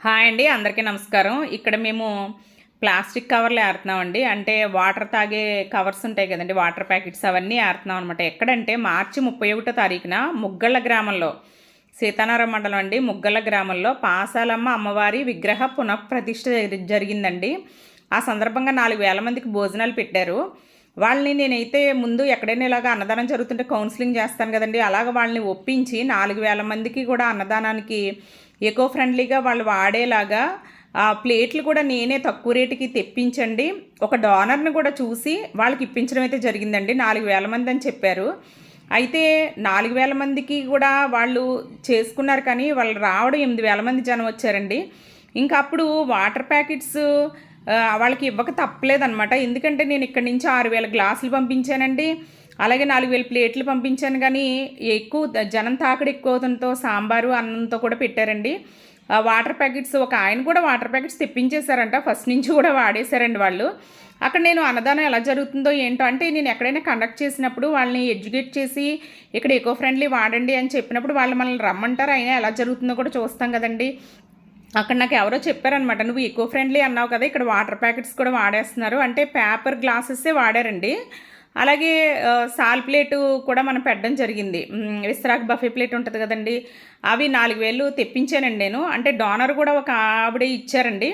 Hi అండి అందరికీ నమస్కారం. ఇక్కడ మేము ప్లాస్టిక్ కవర్లు ఏరుతున్నామండి అంటే వాటర్ తాగే కవర్స్ ఉంటాయి కదండి వాటర్ ప్యాకెట్స్ అవన్నీ ఏరుతున్నాం అనమాట ఎక్కడంటే మార్చి ముప్పై ఒకటో తారీఖున ముగ్గళ్ళ గ్రామంలో సీతారామ మండలం అండి ముగ్గళ్ళ గ్రామంలో పాసాలమ్మ అమ్మవారి విగ్రహ పునఃప్రతిష్ఠ జరిగిందండి. ఆ సందర్భంగా నాలుగు వేల మందికి భోజనాలు పెట్టారు. వాళ్ళని నేనైతే ముందు ఎక్కడైనా ఇలాగ అన్నదానం జరుగుతుంటే కౌన్సిలింగ్ చేస్తాను కదండి. అలాగ వాళ్ళని ఒప్పించి నాలుగు వేల మందికి కూడా అన్నదానానికి ఎకో ఫ్రెండ్లీగా వాళ్ళు వాడేలాగా ఆ ప్లేట్లు కూడా నేనే తక్కువ రేటుకి తెప్పించండి. ఒక డోనర్ని కూడా చూసి వాళ్ళకి ఇప్పించడం అయితే జరిగిందండి. నాలుగు వేల మంది అని చెప్పారు. అయితే నాలుగు వేల మందికి కూడా వాళ్ళు చేసుకున్నారు కానీ వాళ్ళు రావడం ఎనిమిది వేల మంది జనం వచ్చారండి. ఇంకా అప్పుడు వాటర్ ప్యాకెట్స్ వాళ్ళకి ఇవ్వక తప్పలేదనమాట ఎందుకంటే నేను ఇక్కడ నుంచి ఆరు వేల గ్లాసులు పంపించానండి. అలాగే నాలుగు వేల ప్లేట్లు పంపించాను కానీ ఎక్కువ జనం తాకడి ఎక్కువ సాంబారు అన్నంతో కూడా పెట్టారండి. ఆ వాటర్ ప్యాకెట్స్ ఒక ఆయన కూడా వాటర్ ప్యాకెట్స్ తెప్పించేశారంట. ఫస్ట్ నుంచి కూడా వాడేశారండి వాళ్ళు. అక్కడ నేను అన్నదానం ఎలా జరుగుతుందో ఏంటో అంటే నేను ఎక్కడైనా కండక్ట్ చేసినప్పుడు వాళ్ళని ఎడ్యుకేట్ చేసి ఇక్కడ ఎకో ఫ్రెండ్లీ వాడండి అని చెప్పినప్పుడు వాళ్ళు మనల్ని రమ్మంటారు. అయినా ఎలా జరుగుతుందో కూడా చూస్తాం కదండి. అక్కడ నాకు ఎవరో చెప్పారనమాట నువ్వు ఎకో ఫ్రెండ్లీ అన్నావు కదా ఇక్కడ వాటర్ ప్యాకెట్స్ కూడా వాడేస్తున్నారు. అంటే పేపర్ గ్లాసెస్ వాడారండి. అలాగే సాల్ ప్లేటు కూడా మనం పెట్టడం జరిగింది. మ్, బఫే ప్లేట్ ఉంటుంది కదండి. అవి నాలుగు వేలు తెప్పించానండి నేను. అంటే డోనర్ కూడా ఒక ఆవిడ ఇచ్చారండి.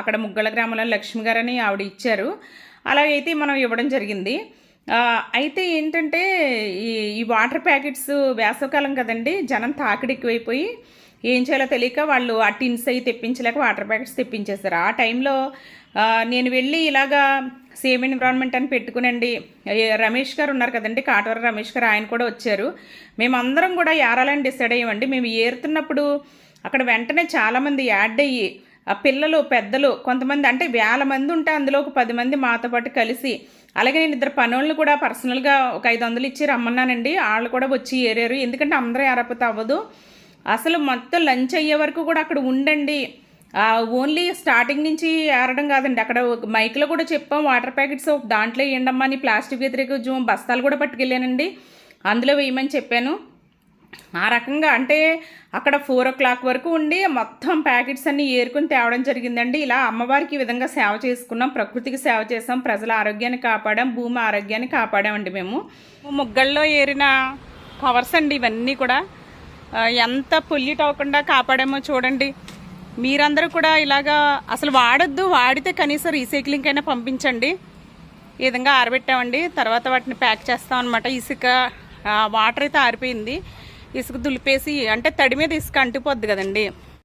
అక్కడ ముగ్గల గ్రామంలో లక్ష్మి గారని ఆవిడ ఇచ్చారు. అలాగైతే మనం ఇవ్వడం జరిగింది. అయితే ఏంటంటే ఈ ఈ వాటర్ ప్యాకెట్స్ వేసవకాలం కదండి జనం తాకిడి ఎక్కువైపోయి ఏం చేయాలో తెలియక వాళ్ళు ఆ టిన్స్ అవి తెప్పించలేక వాటర్ ప్యాకెట్స్ తెప్పించేస్తారు. ఆ టైంలో నేను వెళ్ళి ఇలాగా సేమ్ ఎన్విరాన్మెంట్ అని పెట్టుకునండి. రమేష్ గారు ఉన్నారు కదండి కాటవర రమేష్ గారు ఆయన కూడా వచ్చారు. మేమందరం కూడా ఏరాలని డిసైడ్ అయ్యామండి. మేము ఏరుతున్నప్పుడు అక్కడ వెంటనే చాలామంది యాడ్ అయ్యి ఆ పిల్లలు పెద్దలు కొంతమంది అంటే వేల మంది ఉంటే అందులో ఒక పది మంది మాతో పాటు కలిసి అలాగే నేను ఇద్దరు పనులను కూడా పర్సనల్గా ఒక ఐదు వందలు ఇచ్చి రమ్మన్నానండి. వాళ్ళు కూడా వచ్చి ఏరారు. ఎందుకంటే అందరూ ఏరకపోతే అవ్వదు. అసలు మొత్తం లంచ్ అయ్యే వరకు కూడా అక్కడ ఉండండి. ఓన్లీ స్టార్టింగ్ నుంచి ఏరడం కాదండి. అక్కడ ఒక మైక్లో కూడా చెప్పాం వాటర్ ప్యాకెట్స్ ఒక దాంట్లో వేయండమ్మా అని ప్లాస్టిక్ వ్యతిరేక జూమ్ బస్తాలు కూడా పట్టుకెళ్ళానండి. అందులో వేయమని చెప్పాను. ఆ రకంగా అంటే అక్కడ ఫోర్ ఓ క్లాక్ వరకు ఉండి మొత్తం ప్యాకెట్స్ అన్నీ ఏరుకుని తేవడం జరిగిందండి. ఇలా అమ్మవారికి ఈ విధంగా సేవ చేసుకున్నాం ప్రకృతికి సేవ చేసాం ప్రజల ఆరోగ్యాన్ని కాపాడాం భూమి ఆరోగ్యాన్ని కాపాడామండి మేము. ముగ్గల్లో ఏరిన కవర్స్ అండి ఇవన్నీ కూడా. ఎంత పొల్యూట్ అవ్వకుండా కాపాడామో చూడండి. మీరందరూ కూడా ఇలాగా అసలు వాడొద్దు వాడితే కనీసం రీసైక్లింగ్ అయినా పంపించండి. ఈ విధంగా ఆరబెట్టామండి. తర్వాత వాటిని ప్యాక్ చేస్తాం అనమాట ఇసుక వాటర్ అయితే ఆరిపోయింది. ఇసుక దులిపేసి అంటే తడి మీద ఇసుక అంటిపోద్ది కదండి.